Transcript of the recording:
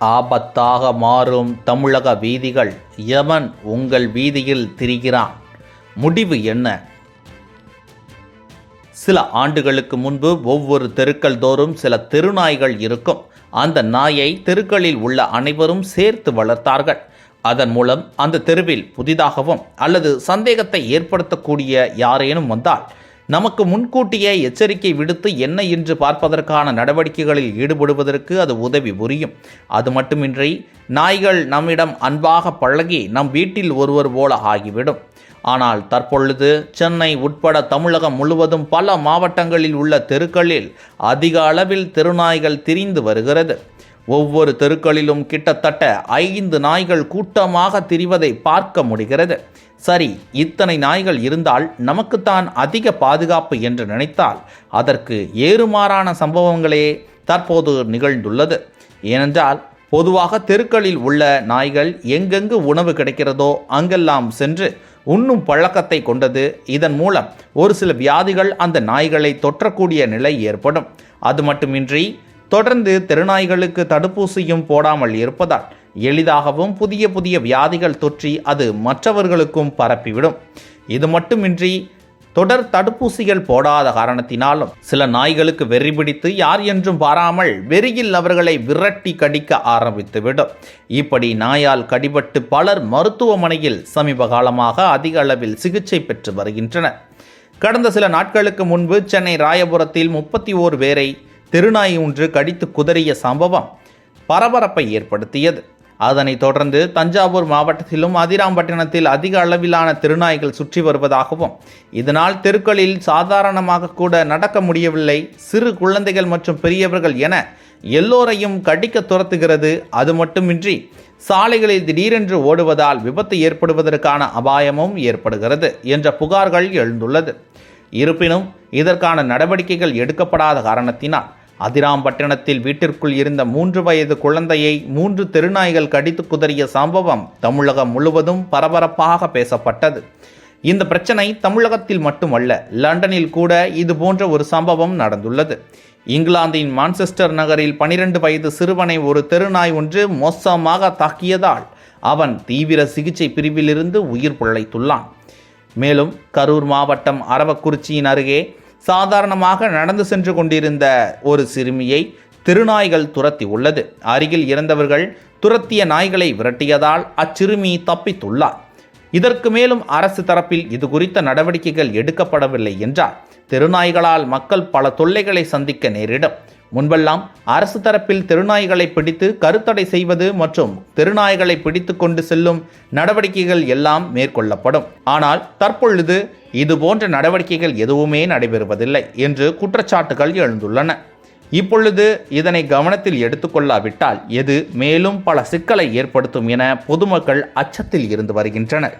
ஆபத்தாக மாறும் தமிழக வீதிகள் எவன் உங்கள் வீதியில் திரிகிறான். முடிவு என்ன? சில ஆண்டுகளுக்கு முன்பு ஒவ்வொரு தெருக்கள் தோறும் சில தெருநாய்கள் இருக்கும். அந்த நாயை தெருக்களில் உள்ள அனைவரும் சேர்த்து வளர்த்தார்கள். அதன் மூலம் அந்த தெருவில் புதிதாகவும் அல்லது சந்தேகத்தை ஏற்படுத்தக்கூடிய யாரேனும் வந்தால் நமக்கு முன்கூட்டியே எச்சரிக்கை விடுத்து என்ன என்று பார்ப்பதற்கான நடவடிக்கைகளில் ஈடுபடுவதற்கு அது உதவி புரியும். அது மட்டுமின்றி நாய்கள் நம்மிடம் அன்பாக பழகி நம் வீட்டில் ஒருவர் போல ஆகிவிடும். ஆனால் தற்பொழுது சென்னை உட்பட தமிழகம் முழுவதும் பல மாவட்டங்களில் உள்ள தெருக்களில் அதிக அளவில் தெருநாய்கள் திரிந்து வருகிறது. ஒவ்வொரு தெருக்களிலும் கிட்டத்தட்ட ஐந்து நாய்கள் கூட்டமாக திரிவதை பார்க்க முடிகிறது. சரி இத்தனை நாய்கள் இருந்தால் நமக்குத்தான் அதிக பாதுகாப்பு என்று நினைத்தால் அதற்கு ஏறுமாறான சம்பவங்களே தற்போது நிகழ்ந்துள்ளது. ஏனென்றால் பொதுவாக தெருக்களில் உள்ள நாய்கள் எங்கெங்கு உணவு கிடைக்கிறதோ அங்கெல்லாம் சென்று உண்ணும் பழக்கத்தை கொண்டது. இதன் மூலம் ஒரு சில வியாதிகள் அந்த நாய்களை தொற்றக்கூடிய நிலை ஏற்படும். அது மட்டுமின்றி தொடர்ந்து தெருநாய்களுக்கு தடுப்பூசியும் போடாமல் இருப்பதால் எளிதாகவும் புதிய புதிய வியாதிகள் தொற்றி அது மற்றவர்களுக்கும் பரப்பிவிடும். இது மட்டுமின்றி தொடர் தடுப்பூசிகள் போடாத காரணத்தினாலும் சில நாய்களுக்கு வெறி பிடித்து யார் என்றும் பாராமல் வெறியில் அவர்களை விரட்டி கடிக்க ஆரம்பித்துவிடும். இப்படி நாயால் கடிபட்டு பலர் மருத்துவமனையில் சமீப காலமாக அதிக அளவில் சிகிச்சை பெற்று வருகின்றனர். கடந்த சில நாட்களுக்கு முன்பு சென்னை ராயபுரத்தில் முப்பத்தி ஓர் பேரை தெருநாய் ஒன்று கடித்து குதறிய சம்பவம் பரபரப்பை ஏற்படுத்தியது. அதனைத் தொடர்ந்து தஞ்சாவூர் மாவட்டத்திலும் அதிராம்பட்டினத்தில் அதிக அளவிலான திருநாய்கள் சுற்றி வருவதாகவும் இதனால் தெருக்களில் சாதாரணமாக கூட நடக்க முடியவில்லை. சிறு குழந்தைகள் மற்றும் பெரியவர்கள் என எல்லோரையும் கடிக்க துரத்துகிறது. அது மட்டுமின்றி சாலைகளில் திடீரென்று ஓடுவதால் விபத்து ஏற்படுவதற்கான அபாயமும் ஏற்படுகிறது என்ற புகார்கள் எழுந்துள்ளது. இருப்பினும் இதற்கான நடவடிக்கைகள் எடுக்கப்படாத காரணத்தினால் அதிராம்பட்டினத்தில் வீட்டிற்குள் இருந்த மூன்று வயது குழந்தையை மூன்று தெருநாய்கள் கடித்து குதறிய சம்பவம் தமிழகம் முழுவதும் பரபரப்பாக பேசப்பட்டது. இந்த பிரச்சனை தமிழகத்தில் மட்டுமல்ல லண்டனில் கூட இது போன்ற ஒரு சம்பவம் நடந்துள்ளது. இங்கிலாந்தின் மான்செஸ்டர் நகரில் பனிரெண்டு வயது சிறுவனை ஒரு தெருநாய் ஒன்று மோசமாக தாக்கியதால் அவன் தீவிர சிகிச்சை பிரிவிலிருந்து உயிர் பிழைத்துள்ளான். மேலும் கரூர் மாவட்டம் அரவக்குறிச்சியின் அருகே சாதாரணமாக நடந்து சென்று கொண்டிருந்த ஒரு சிறுமியை திருநாய்கள் துரத்தி உள்ளது. அருகில் இறந்தவர்கள் துரத்திய நாய்களை விரட்டியதால் அச்சிறுமி தப்பித்துள்ளார். இதற்கு மேலும் அரசு தரப்பில் இது குறித்த நடவடிக்கைகள் எடுக்கப்படவில்லை என்றால் தெருநாய்களால் மக்கள் பல தொல்லைகளை சந்திக்க நேரிடும். முன்பெல்லாம் அரசு தரப்பில் தெருநாய்களை பிடித்து கருத்தடை செய்வது மற்றும் தெருநாய்களை பிடித்து கொண்டு செல்லும் நடவடிக்கைகள் எல்லாம் மேற்கொள்ளப்படும். ஆனால் தற்பொழுது இது போன்ற நடவடிக்கைகள் எதுவுமே நடைபெறுவதில்லை என்று குற்றச்சாட்டுகள் எழுந்துள்ளன. இப்பொழுது இதனை கவனத்தில் எடுத்துக்கொள்ளாவிட்டால் எது மேலும் பல சிக்கலை ஏற்படுத்தும் என பொதுமக்கள் அச்சத்தில் இருந்து வருகின்றனர்.